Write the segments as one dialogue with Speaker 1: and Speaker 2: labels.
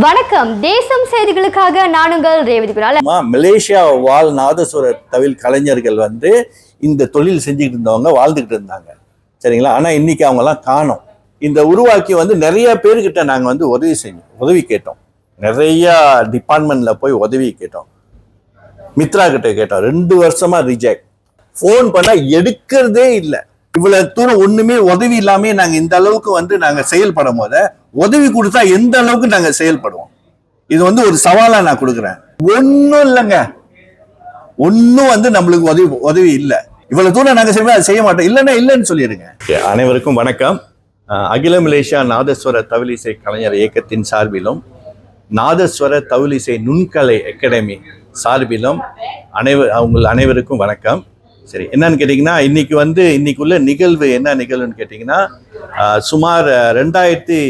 Speaker 1: வணக்கம். தேசம் செய்திகளுக்காக நானுங்கள் ரேவதி குணால்.
Speaker 2: மலேசியா வாழ் நாதஸ்வர தவில் கலைஞர்கள் வந்து இந்த தொழில் செஞ்சுக்கிட்டு இருந்தவங்க வாழ்ந்துக்கிட்டு இருந்தாங்க. சரிங்களா? ஆனா இன்னைக்கு அவங்கெல்லாம் காணும். இந்த உருவாக்கி வந்து நிறைய பேர்கிட்ட நாங்கள் வந்து உதவி செஞ்சோம் உதவி கேட்டோம். நிறைய டிபார்ட்மெண்ட்ல போய் உதவி கேட்டோம். மித்ரா கிட்ட கேட்டோம். ரெண்டு வருஷமா ரிஜெக்ட் ஃபோன் பண்ணா எடுக்கிறதே இல்லை. இவ்வளவு தூரம் ஒண்ணுமே உதவி இல்லாமே நாங்க இந்த அளவுக்கு வந்து நாங்க செயல்படும் போத உதவி கொடுத்தா எந்த அளவுக்கு நாங்க செயல்படுவோம்? இது வந்து ஒரு சவாலா நான் கொடுக்குறேன். ஒன்றும் இல்லைங்க. ஒன்றும் வந்து நம்மளுக்கு உதவி உதவி இல்லை. இவ்வளவு தூரம் நாங்க செய்வோம் அதை செய்ய மாட்டோம். இல்லைன்னா இல்லைன்னு சொல்லிடுங்க. அனைவருக்கும் வணக்கம். அகில மலேசியா நாதஸ்வர தவிலிசை கலைஞர் இயக்கத்தின் சார்பிலும் நாதஸ்வர தவிலிசை நுண்கலை அகாடமி சார்பிலும் அனைவர் அவங்கள் அனைவருக்கும் வணக்கம். சரி என்னன்னு கேட்டிங்கன்னா இன்னைக்கு வந்து இன்னைக்குள்ள நிகழ்வு என்ன நிகழ்வுன்னு கேட்டிங்கன்னா சுமார் ரெண்டாயிரத்தி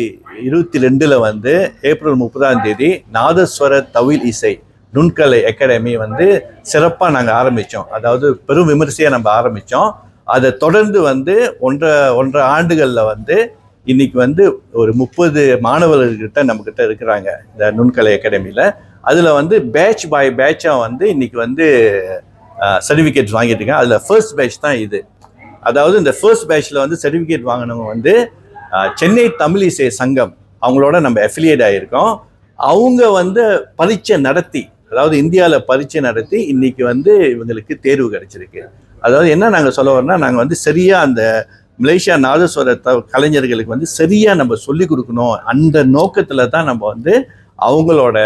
Speaker 2: இருபத்தி ரெண்டில் வந்து ஏப்ரல் முப்பதாம் தேதி நாதஸ்வர தவில் இசை நுண்கலை அகாடமி வந்து சிறப்பாக நாங்கள் ஆரம்பித்தோம் அதாவது பெரும் விமர்சையாக நம்ம ஆரம்பித்தோம் அதை தொடர்ந்து வந்து ஒன்றரை ஒன்றரை ஆண்டுகளில் வந்து இன்றைக்கி வந்து ஒரு முப்பது மாணவர்கள்கிட்ட நம்மக்கிட்ட இருக்கிறாங்க இந்த நுண்கலை அகாடமியில். அதில் வந்து பேட்ச் பை பேட்சாக வந்து இன்றைக்கி வந்து சர்டிஃபிகேட் வாங்கிட்டு இருக்கேன் அதில் ஃபர்ஸ்ட் பேட்ச் தான் இது. அதாவது இந்த ஃபர்ஸ்ட் பேட்ச்சில் வந்து சர்டிஃபிகேட் வாங்கினவங்க வந்து சென்னை தமிழிசை சங்கம் அவங்களோட நம்ம அஃபிலியேட் ஆகியிருக்கோம் அவங்க வந்து பரீட்சை நடத்தி அதாவது இந்தியாவில் பரீட்சை நடத்தி இன்னைக்கு வந்து இவங்களுக்கு தேர்வு கிடைச்சிருக்கு. அதாவது என்ன நாங்கள் சொல்ல வரோம்னா நாங்கள் வந்து சரியாக அந்த மலேசியா நாதஸ்வர த கலைஞர்களுக்கு வந்து சரியாக நம்ம சொல்லி கொடுக்கணும். அந்த நோக்கத்தில் தான் நம்ம வந்து அவங்களோட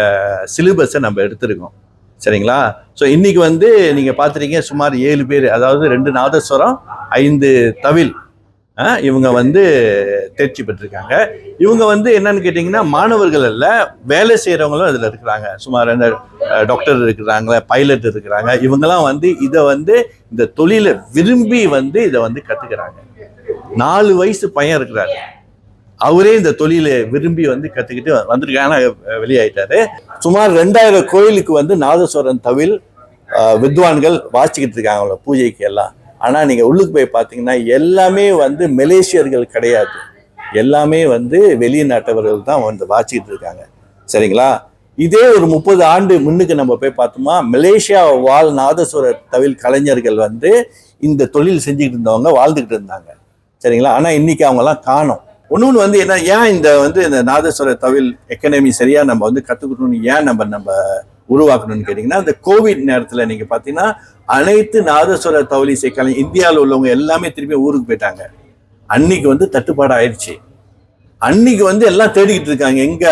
Speaker 2: சிலிபஸை நம்ம எடுத்திருக்கோம். சரிங்களா? ஸோ இன்னைக்கு வந்து நீங்கள் பார்த்துருக்கீங்க சுமார் ஏழு பேர் அதாவது ரெண்டு நாதஸ்வரம் ஐந்து தவில். இவங்க வந்து தேர்ச்சி பெற்றிருக்காங்க. இவங்க வந்து என்னன்னு கேட்டிங்கன்னா மாணவர்கள் அல்ல வேலை செய்கிறவங்களும் அதில் இருக்கிறாங்க. சுமார் இந்த டாக்டர் இருக்கிறாங்க பைலட் இருக்கிறாங்க. இவங்கெல்லாம் வந்து இதை வந்து இந்த தொழிலை விரும்பி வந்து இதை வந்து கற்றுக்கிறாங்க நாலு வயசு பையன் இருக்கிறாரு. அவரே இந்த தொழிலை விரும்பி வந்து கற்றுக்கிட்டு வந்திருக்காங்க வெளியாயிட்டாரு. சுமார் ரெண்டாயிரம் கோயிலுக்கு வந்து நாதஸ்வரன் தவில் வித்வான்கள் வாசிக்கிட்டு இருக்காங்க பூஜைக்கு எல்லாம். ஆனால் நீங்கள் உள்ளுக்கு போய் பார்த்தீங்கன்னா எல்லாமே வந்து மலேசியர்கள் கிடையாது. எல்லாமே வந்து வெளிநாட்டவர்கள் தான் வந்து வாசிக்கிட்டு இருக்காங்க. சரிங்களா? இதே ஒரு முப்பது ஆண்டு முன்னுக்கு நம்ம போய் பார்த்தோமா மலேசியா வாழ் நாதஸ்வர தவில் கலைஞர்கள் வந்து இந்த தொழில் செஞ்சுக்கிட்டு இருந்தவங்க வாழ்ந்துக்கிட்டு இருந்தாங்க. சரிங்களா? ஆனால் இன்னைக்கு அவங்கெல்லாம் காணோம். ஒன்று வந்து என்ன ஏன் இந்த வந்து இந்த நாதஸ்வர தவில் எக்கனமி சரியாக நம்ம வந்து கற்றுக்கணும்னு ஏன் நம்ம நம்ம உருவாக்கணும்னு கேட்டிங்கன்னா இந்த கோவிட் நேரத்தில் நீங்கள் பார்த்தீங்கன்னா அனைத்து நாதஸ்வர தவலி கலை இந்தியாவில் உள்ளவங்க எல்லாமே திரும்பி ஊருக்கு போயிட்டாங்க. அன்னைக்கு வந்து தட்டுப்பாடு ஆயிடுச்சு. அன்னைக்கு வந்து எல்லாம் தேடிக்கிட்டு இருக்காங்க. எங்க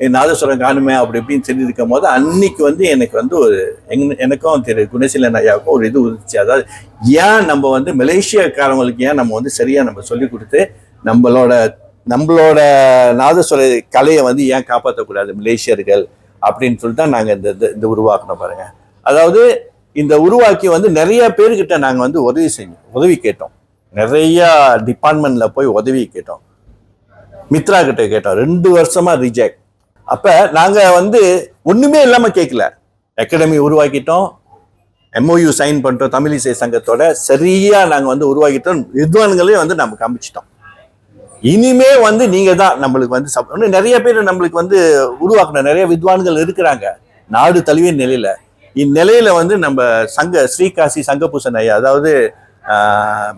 Speaker 2: என் நாதஸ்வரம் காணுமே அப்படி இப்படின்னு சொல்லி இருக்கும் போது அன்னைக்கு வந்து எனக்கு வந்து ஒரு எங் எனக்கும் திரு குணசீலன் ஐயாவுக்கும் ஒரு இது உதிச்சு அதாவது ஏன் நம்ம வந்து மலேசியாக்காரவங்களுக்கு ஏன் நம்ம வந்து சரியா நம்ம சொல்லி கொடுத்து நம்மளோட நம்மளோட நாதஸ்வர கலையை வந்து ஏன் காப்பாற்றக்கூடாது மலேசியர்கள்? அப்படின்னு சொல்லிட்டு தான் நாங்கள் இந்த இந்த- இந்த உருவாக்கணும் பாருங்கள் அதாவது இந்த உருவாக்கி வந்து நிறைய பேர்கிட்ட நாங்கள் வந்து உதவி செஞ்சோம். உதவி கேட்டோம். நிறையா டிபார்ட்மெண்ட்டில் போய் உதவி கேட்டோம். மித்ரா கிட்ட கேட்டோம். ரெண்டு வருஷமாக ரிஜெக்ட் அப்போ நாங்கள் வந்து ஒன்றுமே இல்லாமல் கேட்கல அகாடமி உருவாக்கிட்டோம். எம்ஓயு சைன் பண்ணிட்டோம் தமிழ் இசை சங்கத்தோட. சரியாக நாங்கள் வந்து உருவாக்கிட்டோம். வித்வான்களையும் வந்து நம்ம காமிச்சிட்டோம். இனிமே வந்து நீங்க தான் நம்மளுக்கு வந்து இன்னும் நிறைய பேர் நம்மளுக்கு வந்து உருவாக்கணும். நிறைய வித்வான்கள் இருக்கிறாங்க. நாடு தழுவிய நிலையில. இந்நிலையில வந்து நம்ம சங்க ஸ்ரீகாசி சங்கபூசன் ஐயா அதாவது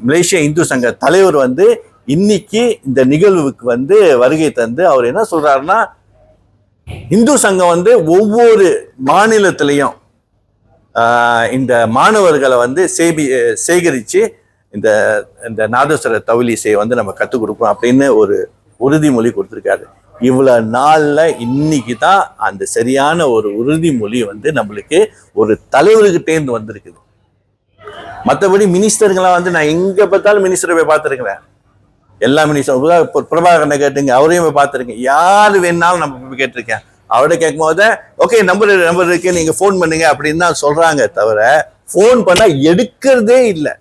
Speaker 2: மலேசிய இந்து சங்க தலைவர் வந்து இன்னைக்கு இந்த நிகழ்வுக்கு வந்து வருகை தந்து அவர் என்ன சொல்றாருன்னா இந்து சங்கம் வந்து ஒவ்வொரு மாநிலத்திலையும் இந்த மாணவர்களை வந்து சேமி சேகரித்து இந்த இந்த நாதஸ்வர தவிலிசையை வந்து நம்ம கற்றுக் கொடுப்போம் அப்படின்னு ஒரு உறுதிமொழி கொடுத்துருக்காரு. இவ்வளோ நாளில் இன்னைக்கு தான் அந்த சரியான ஒரு உறுதிமொழி வந்து நம்மளுக்கு ஒரு தலைவர்கிட்டேருந்து வந்திருக்குது. மற்றபடி மினிஸ்டருங்களாம் வந்து நான் எங்கே பார்த்தாலும் மினிஸ்டரை போய் பார்த்துருக்கிறேன். எல்லா மினிஸ்டர் இப்போ பிரபாகரனை கேட்டுங்க அவரையும் போய் பார்த்துருக்கேன் யார் வேணாலும் நம்ம போய் கேட்டிருக்கேன். அவர்கிட்ட கேட்கும் போது ஓகே நம்பர் நம்பர் இருக்கு நீங்கள் ஃபோன் பண்ணுங்க அப்படின்னு தான் சொல்கிறாங்க தவிர ஃபோன் பண்ணால் எடுக்கிறதே இல்லை.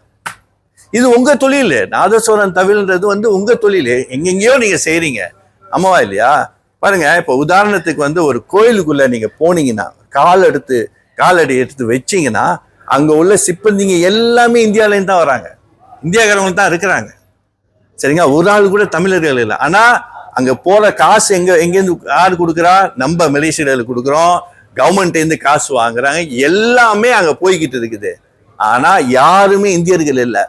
Speaker 2: இது உங்க தொழில். நாதஸ்வரன் தவில்ன்றது வந்து உங்க தொழில். எங்கெங்கேயோ நீங்க செய்றீங்க. ஆமாவா இல்லையா? பாருங்க இப்போ உதாரணத்துக்கு வந்து ஒரு கோயிலுக்குள்ள நீங்க போனீங்கன்னா கால் எடுத்து காலடி எடுத்து வச்சீங்கன்னா அங்க உள்ள சிப்பந்திங்க எல்லாமே இந்தியாவிலேருந்து தான் வராங்க. இந்தியாக்காரங்க தான் இருக்கிறாங்க. சரிங்களா? ஒரு ஆள் கூட தமிழர்கள் இல்லை. ஆனா அங்க போற காசு எங்க எங்கேருந்து யார் கொடுக்குறா? நம்ம மலேசியர்கள் கொடுக்குறோம். கவர்மெண்ட் இருந்து காசு வாங்குறாங்க. எல்லாமே அங்க போய்கிட்டு இருக்குது. ஆனா யாருமே இந்தியர்கள் இல்லை.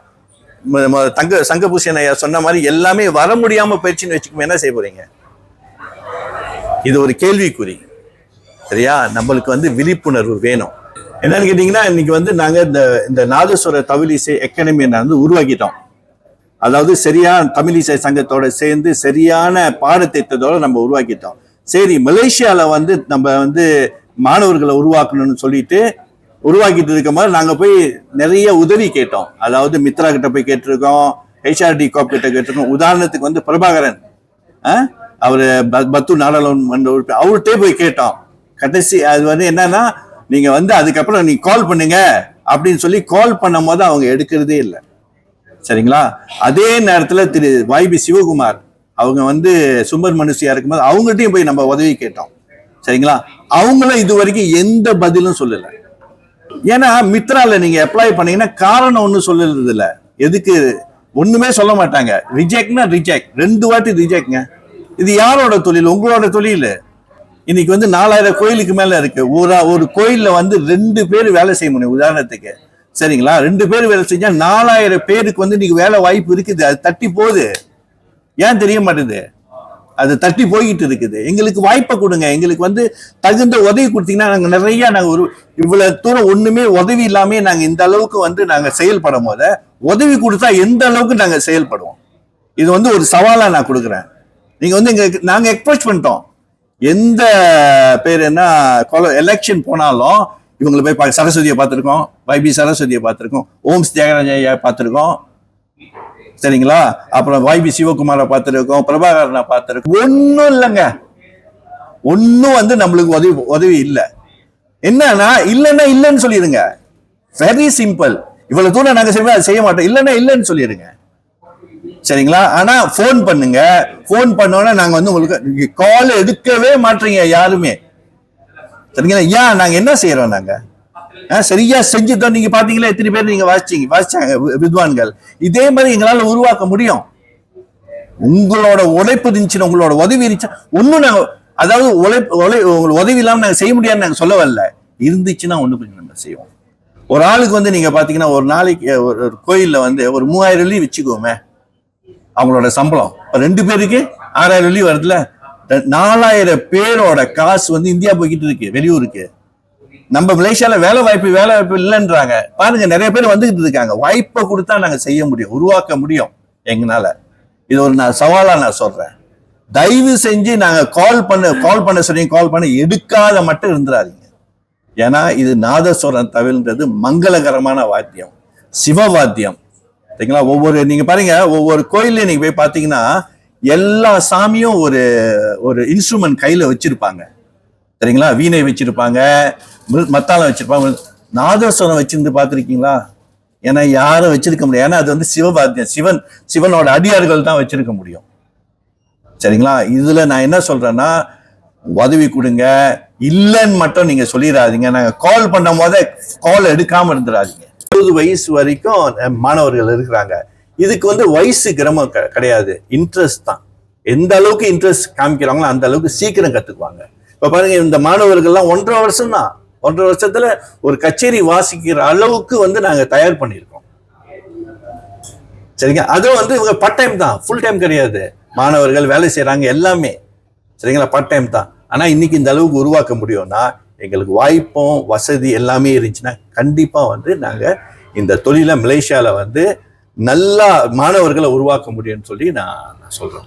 Speaker 2: தங்க சங்கபூஷன் ஐயா சொன்ன மாதிரி எல்லாமே வர முடியாம போயிடுச்சுன்னு வச்சுக்கோங்க என்ன செய்ய போறீங்க? இது ஒரு கேள்விக்குறி. சரியா? நம்மளுக்கு வந்து விழிப்புணர்வு வேணும். என்னன்னு கேட்டீங்கன்னா இன்னைக்கு வந்து நாங்கள் இந்த இந்த நாதஸ்வர தமிழிசை அகாடமி வந்து உருவாக்கிட்டோம். அதாவது சரியான தமிழிசை சங்கத்தோட சேர்ந்து சரியான பாடத்திட்டத்தோட நம்ம உருவாக்கிட்டோம். சரி மலேசியாவில் வந்து நம்ம வந்து மாணவர்களை உருவாக்கணும்னு சொல்லிட்டு உருவாக்கிட்டு இருக்க மாதிரி நாங்கள் போய் நிறைய உதவி கேட்டோம். அதாவது மித்ரா கிட்ட போய் கேட்டிருக்கோம் ஹெச்ஆர்டி காப் கிட்ட கேட்டிருக்கோம். உதாரணத்துக்கு வந்து பிரபாகரன் அவர் ப- பத்து நாடாளுமன்ற உறுப்பினர் அவர்கிட்டே போய் கேட்டோம். கடைசி அது வந்து என்னன்னா நீங்க வந்து அதுக்கப்புறம் நீ கால் பண்ணுங்க அப்படின்னு சொல்லி கால் பண்ணும் போது அவங்க எடுக்கிறதே இல்லை. சரிங்களா? அதே நேரத்தில் திரு வாய்பி சிவகுமார் அவங்க வந்து சுமர் மனுஷியா இருக்கும்போது அவங்ககிட்டயும் போய் நம்ம உதவி கேட்டோம். சரிங்களா? அவங்களும் இது வரைக்கும் எந்த பதிலும் சொல்லலை. ஏன்னா மித்ரால நீங்க அப்ளை பண்ணீங்கன்னா காரணம் ஒன்றும் சொல்லுறது இல்ல எதுக்கு? ஒண்ணுமே சொல்ல மாட்டாங்க. ரிஜெக்ட்னா ரிஜெக்ட் ரெண்டு வாட்டி ரிஜெக்ட்ங்க இது யாரோட தொழில்? உங்களோட தொழில். இன்னைக்கு வந்து நாலாயிரம் கோயிலுக்கு மேல இருக்கு. ஒரு ஒரு கோயில்ல வந்து ரெண்டு பேர் வேலை செய்ய முடியும் உதாரணத்துக்கு. சரிங்களா? ரெண்டு பேர் வேலை செஞ்சா நாலாயிரம் பேருக்கு வந்து இன்னைக்கு வேலை வாய்ப்பு இருக்குது. அது தட்டி போகுது. ஏன் தெரிய மாட்டேது அது தட்டி போய்கிட்டு இருக்குது. எங்களுக்கு வாய்ப்பை கொடுங்க. எங்களுக்கு வந்து தகுந்த உதவி கொடுத்தீங்கன்னா நாங்கள் நிறைய நாங்கள் ஒரு இவ்வளவு தூரம் ஒண்ணுமே உதவி இல்லாமல் நாங்கள் இந்த அளவுக்கு வந்து நாங்கள் செயல்படும் போத உதவி கொடுத்தா எந்த அளவுக்கு நாங்கள் செயல்படுவோம்? இது வந்து ஒரு சவாலாக நான் கொடுக்குறேன். நீங்கள் வந்து எங்களுக்கு நாங்கள் எக்ஸ்போஸ் பண்ணிட்டோம். எந்த பேர் என்ன எலெக்ஷன் போனாலும் இவங்களை போய் பா- சரஸ்வதியை பார்த்துருக்கோம். வைபி சரஸ்வதியை பார்த்துருக்கோம். ஓம்ஸ் தியாகராஜ ஐயா பார்த்துருக்கோம். சரிங்களா? அப்புறம் வைபி சிவகுமாரை பார்த்துருக்கோம் பிரபாகரனை பார்த்துருக்கோம். ஒன்றும் இல்லைங்க. ஒன்றும் வந்து நம்மளுக்கு உதவி உதவி இல்லை. என்னன்னா இல்லைன்னா இல்லைன்னு சொல்லிடுங்க. வெரி சிம்பிள் இவ்வளவு தூரம் நாங்க செய்வோம் அதை செய்ய மாட்டோம். இல்லைன்னா இல்லைன்னு சொல்லிடுங்க. சரிங்களா? ஆனா ஃபோன் பண்ணுங்க. ஃபோன் பண்ணோன்னா நாங்க வந்து உங்களுக்கு கால் எடுக்கவே மாட்டீங்க யாருமே. சரிங்களா? ஏன்? நாங்க என்ன செய்யறோம் நாங்க? சரியா செஞ்சுட்டோம் நீங்க பாத்தீங்களா? எத்தனை பேர் நீங்க வாசிச்சீங்க? வாசிச்சாங்க வித்வான்கள். இதே மாதிரி எங்களால உருவாக்க முடியும். உங்களோட உழைப்பு இருந்துச்சுன்னா உங்களோட உதவி இருந்துச்சு ஒண்ணும் நாங்க அதாவது உழைப்பு உழை உங்களுக்கு உதவி இல்லாம நாங்க செய்ய முடியாதுன்னு நாங்க சொல்ல வரல இருந்துச்சுன்னா ஒண்ணு கொஞ்சம் நம்ம செய்வோம். ஒரு ஆளுக்கு வந்து நீங்க பாத்தீங்கன்னா ஒரு நாளைக்கு ஒரு ஒரு கோயில்ல வந்து ஒரு மூவாயிரம் வெள்ளி வச்சுக்கோமே. அவங்களோட சம்பளம். ரெண்டு பேருக்கு ஆறாயிரம் வெள்ளி வருதுல நாலாயிரம் பேரோட காசு வந்து இந்தியா போய்கிட்டு இருக்கு வெளியூருக்கு. நம்ம மலேசியால வேலை வாய்ப்பு வேலை வாய்ப்பு இல்லைன்றாங்க. பாருங்க நிறைய பேர் வந்துகிட்டு இருக்காங்க. வாய்ப்பை கொடுத்தா நாங்க செய்ய முடியும் உருவாக்க முடியும் எங்கனால இது ஒரு நான் சவாலா நான் சொல்றேன். தயவு செஞ்சு நாங்க கால் பண்ண கால் பண்ண சொல்லி கால் பண்ண எடுக்காத மட்டும் இருந்துடாதீங்க ஏன்னா இது நாதஸ்வரம் தவிர்ன்றது மங்களகரமான வாத்தியம் சிவ வாத்தியம் சரிங்களா? ஒவ்வொரு நீங்க பாருங்க ஒவ்வொரு கோயிலையும் நீங்க போய் பார்த்தீங்கன்னா எல்லா சாமியும் ஒரு ஒரு இன்ஸ்ட்ருமெண்ட் கையில வச்சிருப்பாங்க. சரிங்களா? வீணை வச்சிருப்பாங்க. மத்தாளம் வச்சிருப்பாங்க நாதஸ்வரம் வச்சிருந்து பார்த்துருக்கீங்களா? ஏன்னா யாரும் வச்சிருக்க முடியாது. ஏன்னா அது வந்து சிவபாத்தியம் சிவன் சிவனோட அடியார்கள் தான் வச்சிருக்க முடியும். சரிங்களா? இதுல நான் என்ன சொல்றேன்னா உதவி கொடுங்க. இல்லைன்னு மட்டும் நீங்க சொல்லிடாதீங்க. நாங்க கால் பண்ணும் போதே கால் எடுக்காம இருந்துடாதீங்க. இருபது வயசு வரைக்கும் மாணவர்கள் இருக்கிறாங்க. இதுக்கு வந்து வயசு கிரமம் க- கிடையாது. இன்ட்ரெஸ்ட் தான். எந்த அளவுக்கு இன்ட்ரெஸ்ட் காமிக்கிறாங்களோ அந்த அளவுக்கு சீக்கிரம் கத்துக்குவாங்க. இப்ப பாருங்க இந்த மாணவர்கள்லாம் ஒன்றரை வருஷம் தான் ஒன்றரை வருஷத்துல ஒரு கச்சேரி வாசிக்கிற அளவுக்கு வந்து நாங்க தயார் பண்ணியிருக்கோம். சரிங்க? அதுவும் வந்து இவங்க பார்ட் டைம் தான். ஃபுல் டைம் கிடையாது. மாணவர்கள் வேலை செய்கிறாங்க எல்லாமே. சரிங்களா? பார்ட் டைம் தான். ஆனா இன்னைக்கு இந்த அளவுக்கு உருவாக்க முடியும்னா எங்களுக்கு வாய்ப்பும் வசதி எல்லாமே இருந்துச்சுன்னா கண்டிப்பா வந்து நாங்க இந்த தொழிலை மலேசியால வந்து நல்லா மாணவர்களை உருவாக்க முடியும்னு சொல்லி நான் நான் சொல்றேன்.